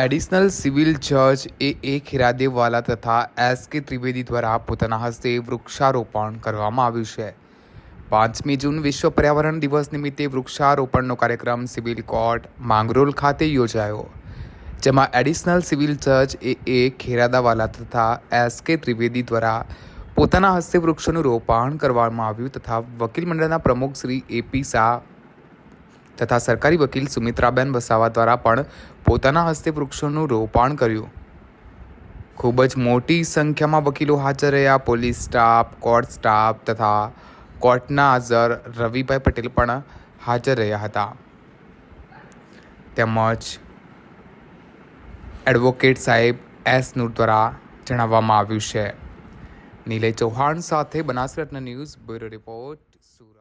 Additional civil જજ એ એ ખેરાદેવવાલા તથા S કે ત્રિવેદી દ્વારા પોતાના હસ્તે વૃક્ષારોપણ કરવામાં આવ્યું છે. પાંચમી જૂન વિશ્વ પર્યાવરણ દિવસ નિમિત્તે વૃક્ષારોપણનો કાર્યક્રમ સિવિલ કોર્ટ, માંગરોલ ખાતે યોજાયો. જેમાં એડિશનલ સિવિલ જજ એ એ ખેરાદાવાલા તથા એસ કે ત્રિવેદી દ્વારા પોતાના હસ્તે વૃક્ષોનું રોપણ કરવામાં આવ્યું તથા વકીલ મંડળના પ્રમુખ શ્રી એપી શાહ તથા સરકારી વકીલ સુમિત્રાબેન વસાવા દ્વારા પણ પોતાના હસ્તે વૃક્ષોનું રોપાણ કર્યું. ખૂબ જ મોટી સંખ્યામાં વકીલો હાજર રહ્યા. પોલીસ સ્ટાફ, કોર્ટ સ્ટાફ તથા કોર્ટના હાજર રવિભાઈ પટેલ પણ હાજર રહ્યા હતા. તેમજ એડવોકેટ સાહેબ એસ નૂર દ્વારા જણાવવામાં આવ્યું છે. નિલય ચૌહાણ સાથે Banaskantha news bureau report, Surat.